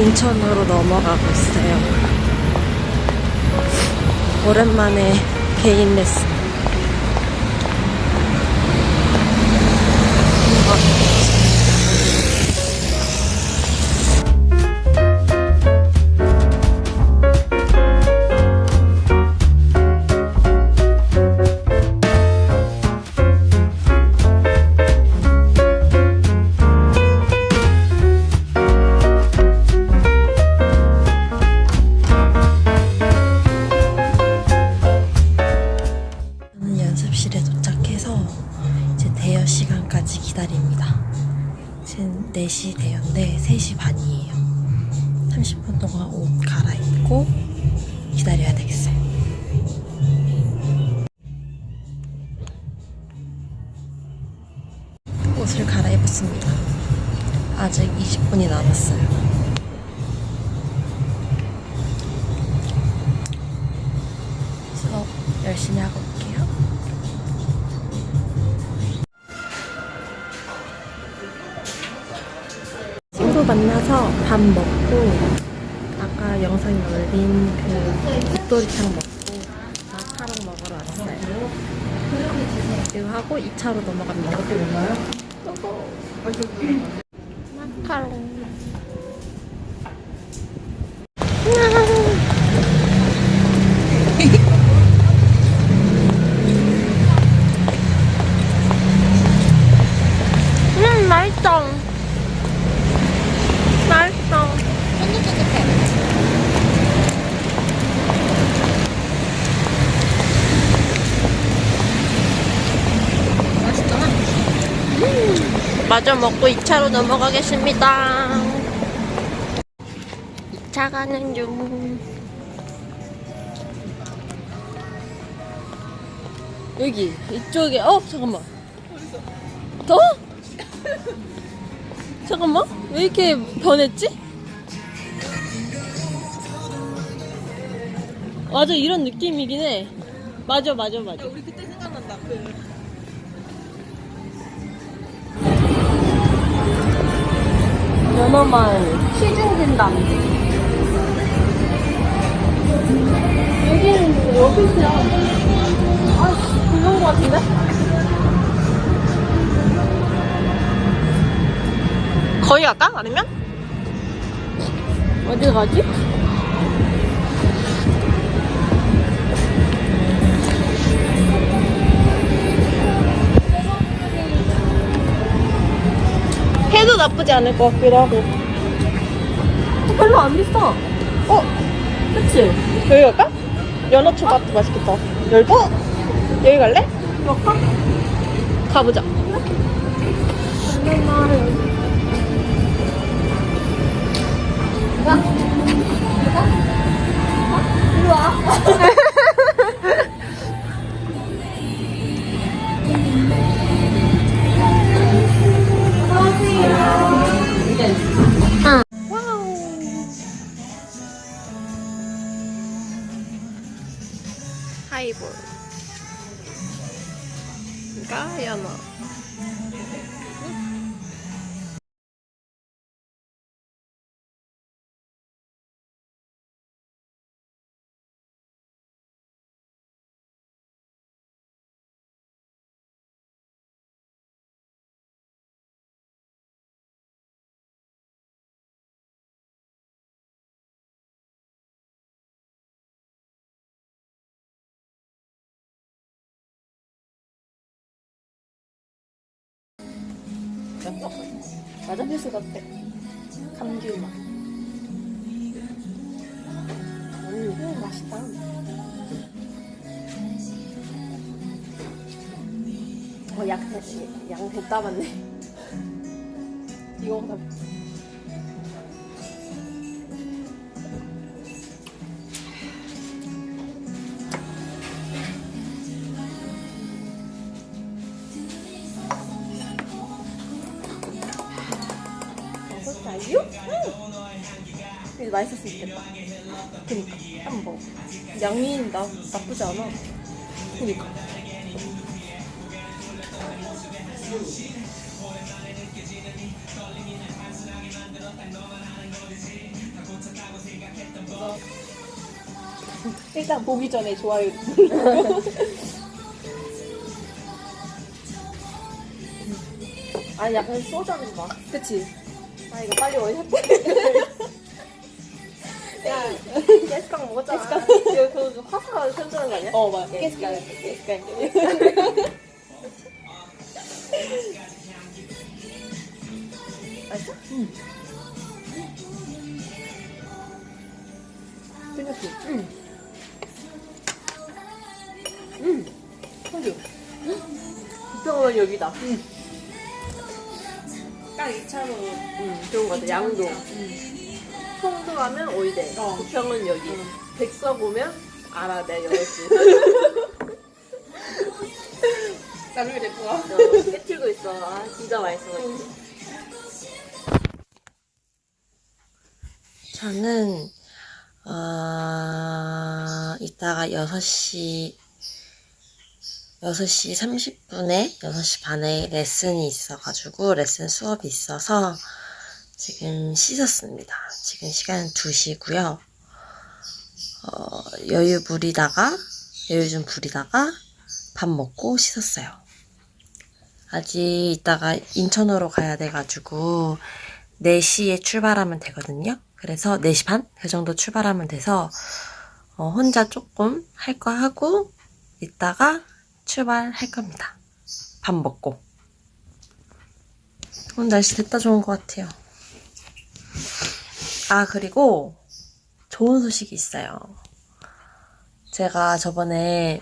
인천으로 넘어가고 있어요. 오랜만에 개인 레슨. 친구 만나서 밥 먹고 아까 영상에 올린 그 닭도리탕 먹고 마카롱 먹으러 왔어요. 이거 하고 2차로 넘어갑니다. 마카롱. 음, 맛있어. 맛있어. 마저 먹고 2차로 넘어가겠습니다. 2차 가는 중. 여기, 이쪽에, 어, 잠깐만. 더? 잠깐만, 왜 이렇게 변했지? 맞아, 이런 느낌이긴 해. 맞아, 맞아, 맞아. 우리 그때 생각난다. 그 연어만 시중진담. 여기는 뭐 오피스야. 아, 그런 거 같은데? 거기 갈까? 아니면? 어디 가지? 해도 나쁘지 않을 것 같기도 하고. 별로 안 비싸. 어? 그치? 여기 갈까? 연어 초밥도 맛있겠다. 어? 여기 갈래? 그럴까? 가보자. 하이볼. 맞아 필수 같대. 감귤 맛. 음, 맛있다. 어, 약, 양 됐다 맞네. 이거 양민 나, 나쁘지 않아. 그러니까. 일단 보기 전에 좋아요. 아니 약간 소주하지 그치? 아 이거 빨리 어디 샀대. 게스강 먹었잖아. 이거 그 화사가 선전한 거 아니야? 어, 맞아. 게스강. 깨스까. 맛있어? 생각해. 응. 소주. 부평은 여기다. 딱 2차로. 응, 좋은 거 같아. 양동. 송도 가면 오이대. 어. 부평은 여기. 응. 백서 보면 알아, 내 여자지. 나중에 될 거야. 깨틀고 있어. 아, 진짜 맛있어. 저는 어, 이따가 6시 6시 30분에 6시 반에 레슨이 있어가지고 레슨 수업이 있어서 지금 씻었습니다. 지금 시간은 2시고요. 어, 여유 부리다가 여유 좀 부리다가 밥 먹고 씻었어요. 아직 이따가 인천으로 가야 돼가지고 4시에 출발하면 되거든요. 그래서 4시 반? 그 정도 출발하면 돼서 어, 혼자 조금 할 거 하고 이따가 출발할 겁니다. 밥 먹고. 오늘 날씨 됐다 좋은 것 같아요. 아, 그리고 좋은 소식이 있어요. 제가 저번에,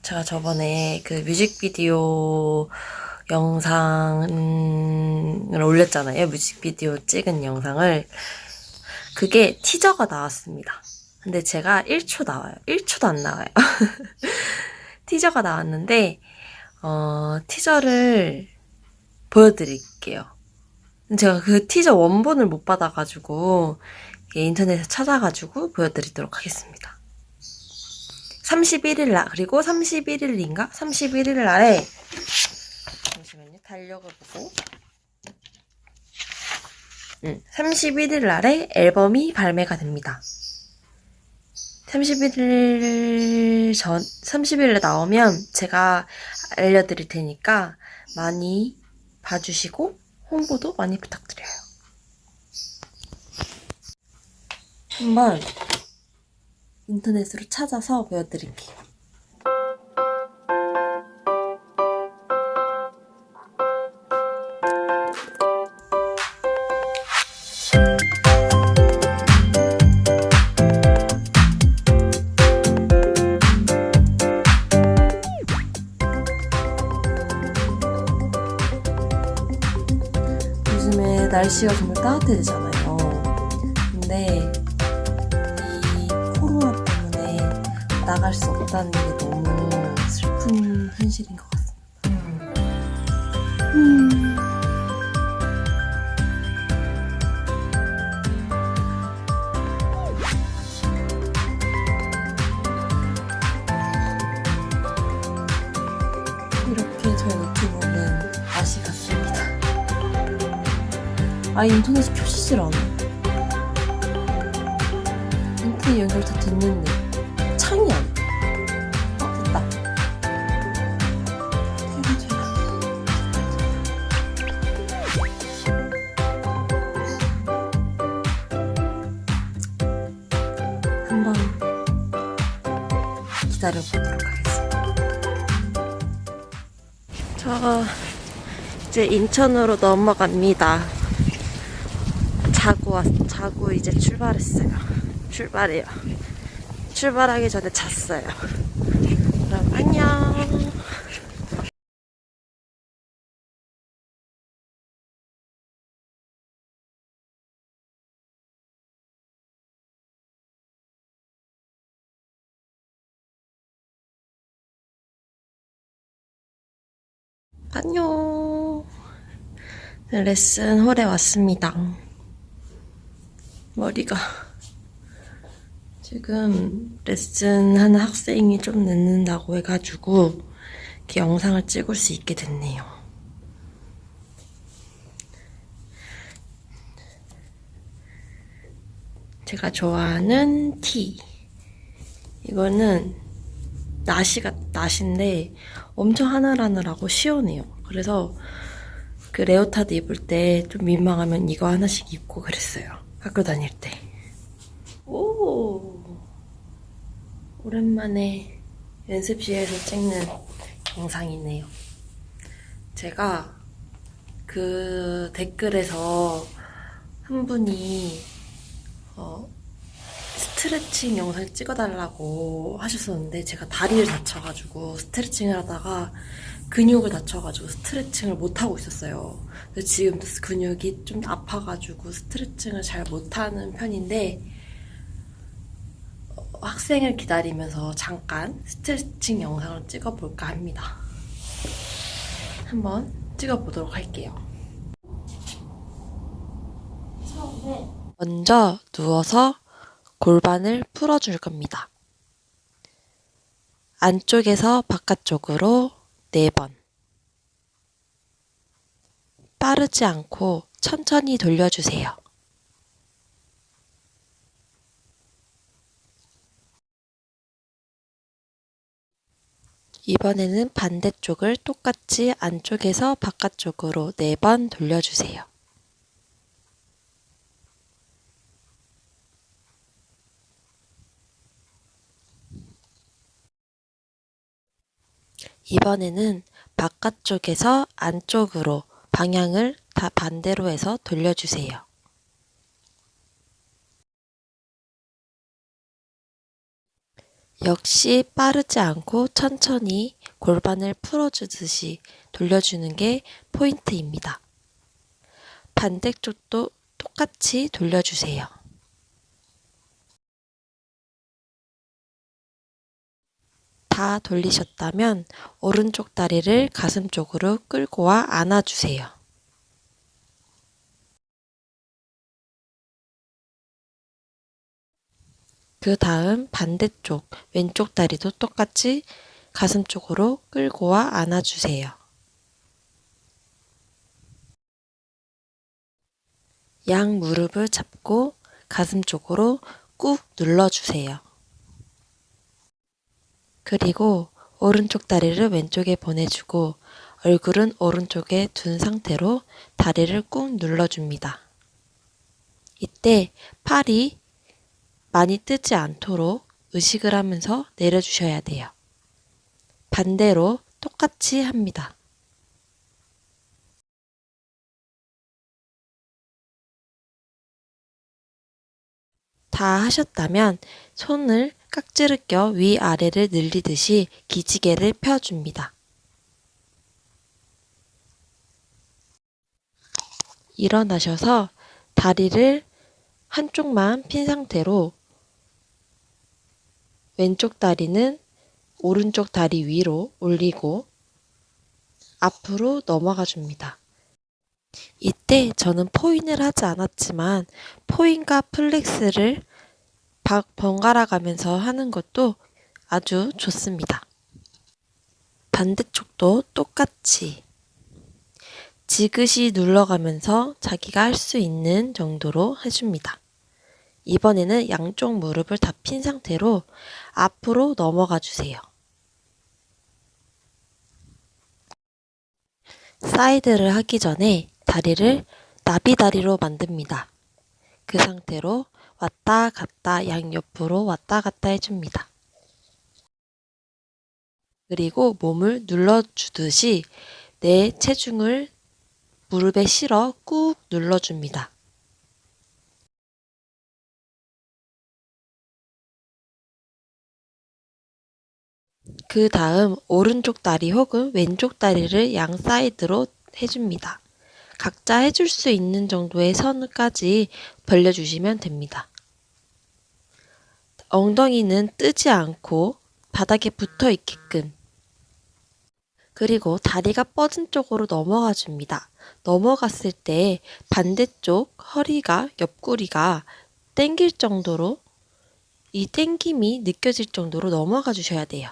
제가 저번에 그 뮤직비디오 영상을 올렸잖아요. 뮤직비디오 찍은 영상을. 그게 티저가 나왔습니다. 근데 제가 1초 나와요. 1초도 안 나와요. 티저가 나왔는데, 어, 티저를 보여드릴게요. 제가 그 티저 원본을 못 받아가지고, 인터넷에 찾아가지고 보여드리도록 하겠습니다. 31일 날, 그리고 31일인가? 31일 날에, 잠시만요. 달력을 보고. 음, 31일 날에 앨범이 발매가 됩니다. 31일 전, 30일에 나오면 제가 알려드릴 테니까 많이 봐주시고 홍보도 많이 부탁드려요. 한번 인터넷으로 찾아서 보여드릴게요. 날씨가 정말 따뜻해지잖아요. 근데 이 코로나 때문에 나갈 수 없다는 게 너무 슬픈 현실인 것 아 인터넷이 켜지질 않아. 인터넷 연결 다 됐는데 창이 안 돼. 어 됐다. 한번 기다려 보도록 하겠습니다. 저 이제 인천으로 넘어갑니다. 자고 이제 출발했어요. 출발해요. 출발하기 전에 잤어요. 그럼 안녕. 안녕. 레슨 홀에 왔습니다. 머리가 지금 레슨 하는 학생이 좀 늦는다고 해가지고 이렇게 영상을 찍을 수 있게 됐네요. 제가 좋아하는 티 이거는 나시가 나시인데 엄청 하늘하늘하고 시원해요. 그래서 그 레오타드 입을 때 좀 민망하면 이거 하나씩 입고 그랬어요. 학교 다닐 때. 오 오랜만에 연습실에서 찍는 영상이네요. 제가 그 댓글에서 한 분이 어, 스트레칭 영상 찍어달라고 하셨었는데 제가 다리를 다쳐가지고 스트레칭을 하다가 근육을 다쳐가지고 스트레칭을 못하고 있었어요. 그래서 지금도 근육이 좀 아파가지고 스트레칭을 잘 못하는 편인데 어, 학생을 기다리면서 잠깐 스트레칭 영상을 찍어볼까 합니다. 한번 찍어보도록 할게요. 먼저 누워서 골반을 풀어줄 겁니다. 안쪽에서 바깥쪽으로 4번. 빠르지 않고 천천히 돌려주세요. 이번에는 반대쪽을 똑같이 안쪽에서 바깥쪽으로 4번 돌려주세요. 이번에는 바깥쪽에서 안쪽으로 방향을 다 반대로 해서 돌려주세요. 역시 빠르지 않고 천천히 골반을 풀어주듯이 돌려주는 게 포인트입니다. 반대쪽도 똑같이 돌려주세요. 다 돌리셨다면 오른쪽 다리를 가슴 쪽으로 끌고 와 안아주세요. 그 다음 반대쪽 왼쪽 다리도 똑같이 가슴 쪽으로 끌고 와 안아주세요. 양 무릎을 잡고 가슴 쪽으로 꾹 눌러주세요. 그리고 오른쪽 다리를 왼쪽에 보내주고 얼굴은 오른쪽에 둔 상태로 다리를 꾹 눌러줍니다. 이때 팔이 많이 뜨지 않도록 의식을 하면서 내려주셔야 돼요. 반대로 똑같이 합니다. 다 하셨다면 손을 깍지를 껴 위아래를 늘리듯이 기지개를 펴줍니다. 일어나셔서 다리를 한쪽만 핀 상태로 왼쪽 다리는 오른쪽 다리 위로 올리고 앞으로 넘어가 줍니다. 이때 저는 포인을 하지 않았지만 포인과 플렉스를 박 번갈아 가면서 하는 것도 아주 좋습니다. 반대쪽도 똑같이 지그시 눌러가면서 자기가 할 수 있는 정도로 해줍니다. 이번에는 양쪽 무릎을 다 핀 상태로 앞으로 넘어가 주세요. 사이드를 하기 전에 다리를 나비다리로 만듭니다. 그 상태로 왔다 갔다 양옆으로 왔다 갔다 해줍니다. 그리고 몸을 눌러주듯이 내 체중을 무릎에 실어 꾹 눌러줍니다. 그 다음 오른쪽 다리 혹은 왼쪽 다리를 양 사이드로 해줍니다. 각자 해줄 수 있는 정도의 선까지 벌려주시면 됩니다. 엉덩이는 뜨지 않고 바닥에 붙어 있게끔 그리고 다리가 뻗은 쪽으로 넘어가 줍니다. 넘어갔을 때 반대쪽 허리가 옆구리가 땡길 정도로 이 땡김이 느껴질 정도로 넘어가 주셔야 돼요.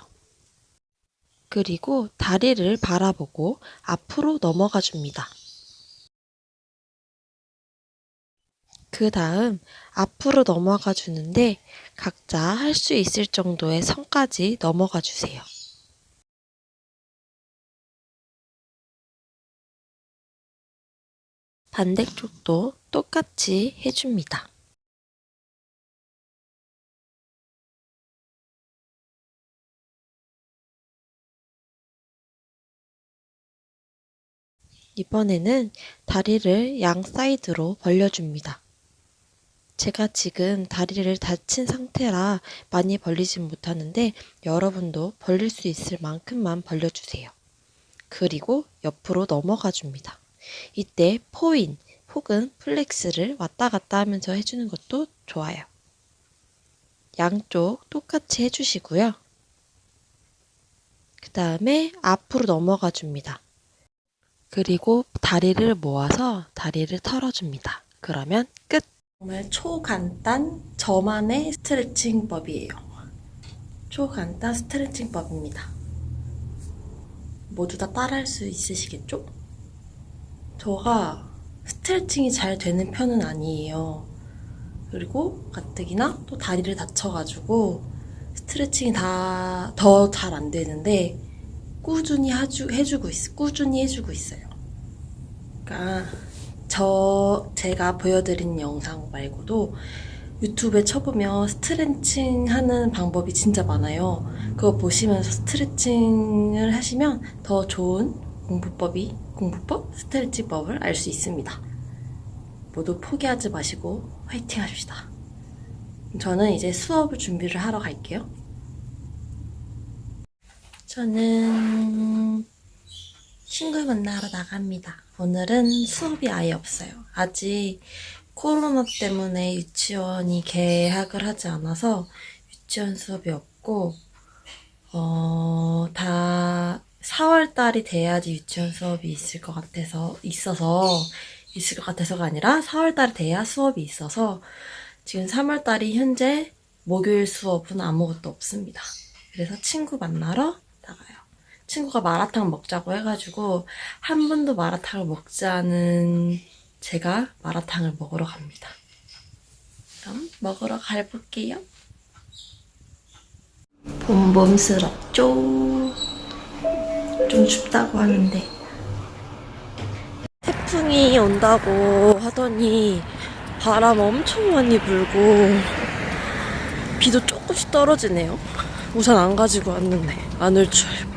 그리고 다리를 바라보고 앞으로 넘어가 줍니다. 그 다음 앞으로 넘어가 주는데 각자 할 수 있을 정도의 선까지 넘어가 주세요. 반대쪽도 똑같이 해줍니다. 이번에는 다리를 양 사이드로 벌려줍니다. 제가 지금 다리를 다친 상태라 많이 벌리진 못하는데 여러분도 벌릴 수 있을 만큼만 벌려주세요. 그리고 옆으로 넘어가 줍니다. 이때 포인 혹은 플렉스를 왔다 갔다 하면서 해주는 것도 좋아요. 양쪽 똑같이 해주시고요. 그 다음에 앞으로 넘어가 줍니다. 그리고 다리를 모아서 다리를 털어줍니다. 그러면 끝! 정말 초간단 저만의 스트레칭법이에요. 초간단 스트레칭법입니다. 모두 다 따라할 수 있으시겠죠? 저가 스트레칭이 잘 되는 편은 아니에요. 그리고 가뜩이나 또 다리를 다쳐가지고 스트레칭이 다 더 잘 안 되는데 꾸준히 해주고 있어. 꾸준히 해주고 있어요. 그러니까 저 제가 보여드린 영상 말고도 유튜브에 쳐보면 스트레칭 하는 방법이 진짜 많아요. 그거 보시면서 스트레칭을 하시면 더 좋은 공부법이 공부법 스트레칭법을 알 수 있습니다. 모두 포기하지 마시고 화이팅 합시다. 저는 이제 수업을 준비를 하러 갈게요. 저는 친구 만나러 나갑니다. 오늘은 수업이 아예 없어요. 아직 코로나 때문에 유치원이 개학을 하지 않아서 유치원 수업이 없고, 어, 다 4월달이 돼야지 유치원 수업이 있을 것 같아서, 있어서, 있을 것 같아서가 아니라 4월달이 돼야 수업이 있어서, 지금 3월달이 현재 목요일 수업은 아무것도 없습니다. 그래서 친구 만나러 나가요. 친구가 마라탕 먹자고 해가지고 한 번도 마라탕을 먹지 않은 제가 마라탕을 먹으러 갑니다. 그럼 먹으러 가볼게요. 봄봄스럽죠? 좀 춥다고 하는데 태풍이 온다고 하더니 바람 엄청 많이 불고 비도 조금씩 떨어지네요. 우산 안 가지고 왔는데 안 올 줄.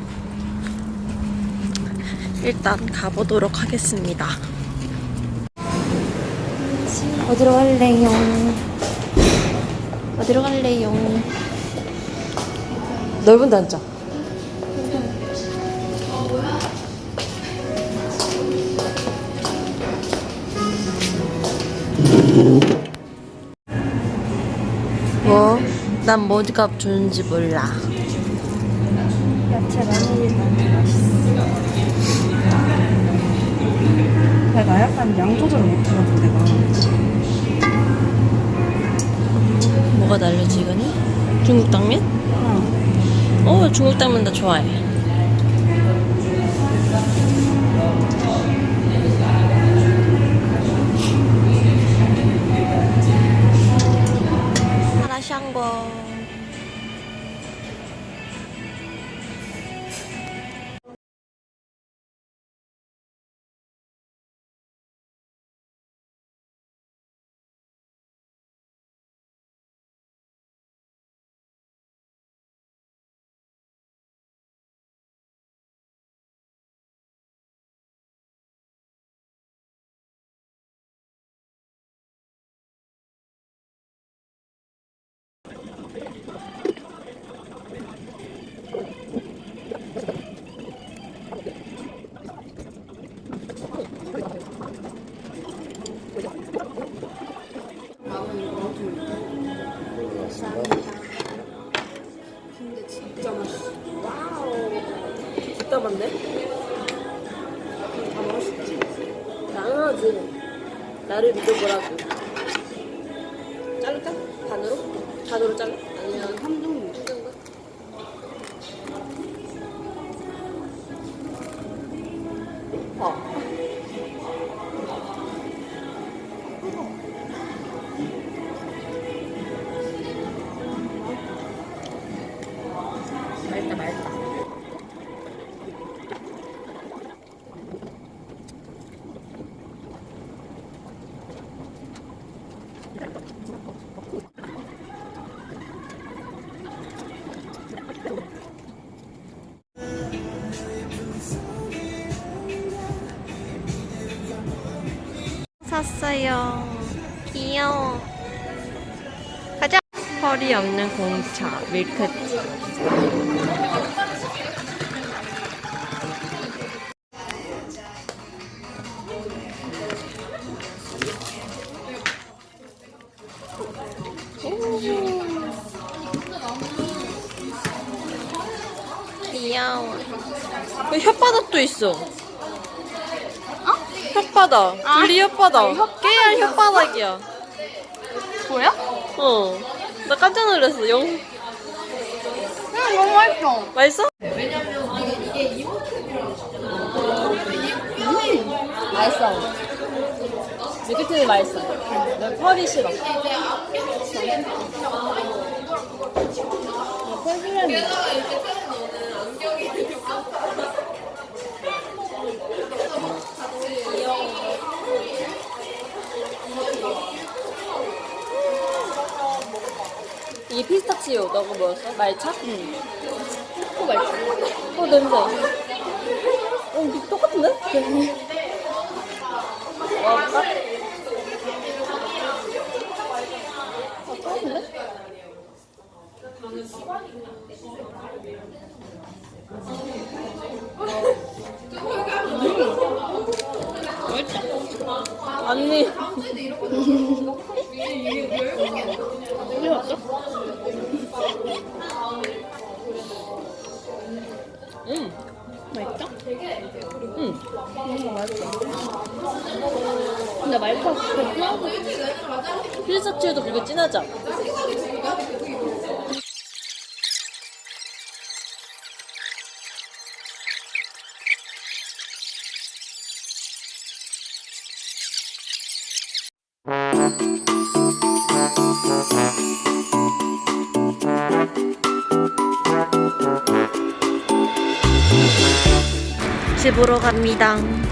일단 가보도록 하겠습니다. 어디로 갈래요? 어디로 갈래요? 넓은 데 앉자. 뭐? 난 뭐가 좋은지 몰라. 야채 많이 내가 약간 양 조절 못해가지고 내가. 뭐가 다르지 이거는? 중국 당면? 응. 어, 중국 당면 나 좋아해. 하라샹궈. 많네? 다 먹을 수 있지? 당연하지. 나를 믿어보라고. 자를까? 반으로? 반으로 잘라? 샀어요. 귀여워. 가자. 펄이 없는 공차 밀크티. 귀여워. 그 혓바닥도 있어. 혓바닥. 둘리 혓바닥. 깨알 혓바닥이야. 뭐야? 어. 나 깜짝 놀랐어. 영. 응, 너무 맛있어. 맛있어? 맛있어. 밀크티는 맛있어. 난 펄이 싫어. 펄 싫어 이게 피스타치오. 너가 뭐였어? 말차? 응. 코 맛있어. 어, 냄새. 어, 똑같은데? 먹어볼까? 아, 똑같은데? 언니. 갔어? 응. 맛있어? 응. 응, 맛있어. 근데 말차 그거 피스타치오도 그리고 진하죠? 집으로 갑니다.